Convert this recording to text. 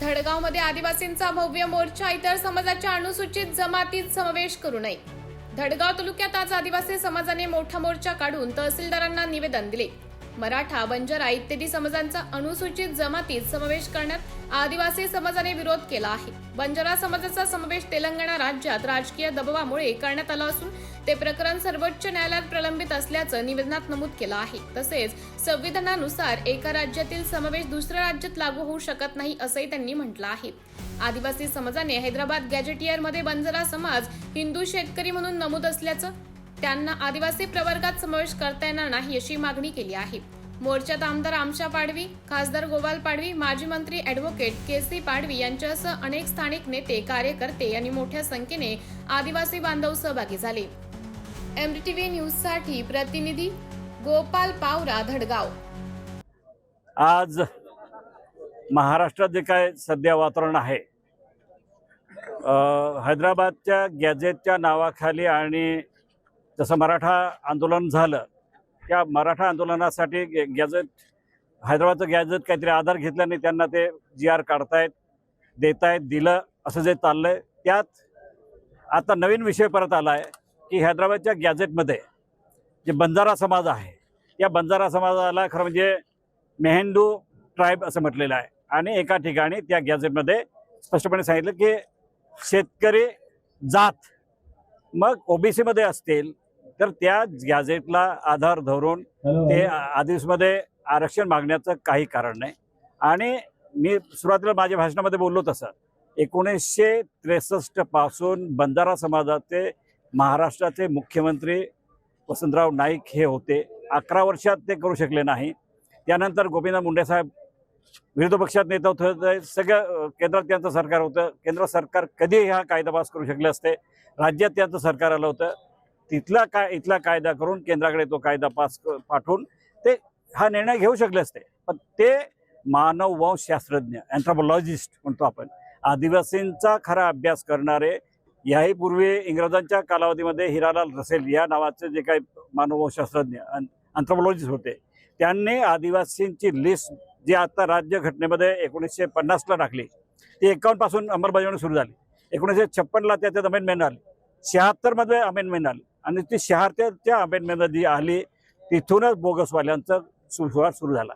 धडगावमध्ये आदिवासींचा भव्य मोर्चा इतर समाजाच्या अनुसूचित जमातीत समावेश करू नये. धडगाव तालुक्यात आज आदिवासी समाजाने मोठा मोर्चा काढून तहसीलदारांना निवेदन दिले. मराठा बंजारा इत्यादी समाजांचा अनुसूचित जमातीत समावेश करण्यात आदिवासी समाजाने विरोध केला आहे. बंजारा समाजाचा समावेश तेलंगणा राज्यात राजकीय दबावामुळे करण्यात आला असून ते प्रकरण सर्वोच्च न्यायालयात प्रलंबित असल्याचं निवेदनात नमूद केलं आहे. तसेच संविधानानुसार एका राज्यातील समावेश दुसऱ्या राज्यात लागू होऊ शकत नाही असंही त्यांनी म्हटलं आहे. आदिवासी समाजाने हैदराबाद गॅजेटियरमध्ये बंजारा समाज हिंदू शेतकरी म्हणून नमूद असल्याचं त्यांना आदिवासी प्रवर्गात समावेश करता येणार नाही अशी मागणी केली आहे. मोर्चात आमदार आमशा पाडवी खासदार गोपाल पाडवी माजी मंत्री ॲडव्होकेट के सी पाडवी यांच्यासह अनेक स्थानिक नेते कार्यकर्ते आणि मोठ्या संख्येने आदिवासी बांधव सहभागी झाले. एमटीव्ही न्यूजसाठी प्रतिनिधी गोपाल पावरा धडगाव. आज महाराष्ट्रात जे काय सध्या वातावरण आहे हैदराबादच्या गॅजेटच्या नावाखाली आणि जसं मराठा आंदोलन झालं त्या मराठा आंदोलनासाठी गॅझेट गॅजेट हैदराबादचं गॅजेट काहीतरी आधार घेतल्याने त्यांना ते जी आर काढतायत देतायत दिलं असं जे चाललं आहे त्यात आता नवीन विषय परत आला आहे की हैदराबादच्या गॅजेटमध्ये जे बंजारा समाज आहे या बंजारा समाजाला खरं म्हणजे मेहेंदू ट्राईब असं म्हटलेलं आहे. आणि एका ठिकाणी त्या गॅझेटमध्ये स्पष्टपणे सांगितलं की शेतकरी जात मग ओबीसीमध्ये असतील तर त्या गॅझेटला आधार धरून ते आदिवासीमध्ये आरक्षण मागण्याचं काही कारण नाही. आणि मी सुरुवातीला माझ्या भाषणामध्ये बोललो तसं. एकोणीसशे त्रेसष्टपासून बंजारा समाजाचे महाराष्ट्राचे मुख्यमंत्री वसंतराव नाईक हे होते. अकरा वर्षात ते करू शकले नाही. त्यानंतर गोपीनाथ मुंडे साहेब विरोधी पक्षात नेता होते. सगळं केंद्रात त्यांचं सरकार होतं. केंद्र सरकार कधीही हा कायदा पास करू शकले असते. राज्यात त्यांचं सरकार आलं होतं. तिथला काय इथला कायदा करून केंद्राकडे तो कायदा पास पाठवून ते हा निर्णय घेऊ शकले असते. पण ते मानववंशशास्त्रज्ञ अँथ्रोपॉलॉजिस्ट म्हणतो आपण आदिवासींचा खरा अभ्यास करणारे याही पूर्वी इंग्रजांच्या कालावधीमध्ये हिरालाल रसेल या नावाचे जे काही मानववंशशास्त्रज्ञ अँथ्रोपॉलॉजिस्ट होते त्यांनी आदिवासींची लिस्ट जी आता राज्यघटनेमध्ये एकोणीसशे पन्नासला टाकली ती एकावन्नपासून अंमलबजावणी सुरू झाली. एकोणीसशे छप्पनला त्याच्यात अमेंडमेंट आली. शहात्तरमध्ये अमेंडमेंट आली. आणि ती शहर त्या जी आली तिथूनच बोगसवाल्यांचा सुरुवात सुरू झाला.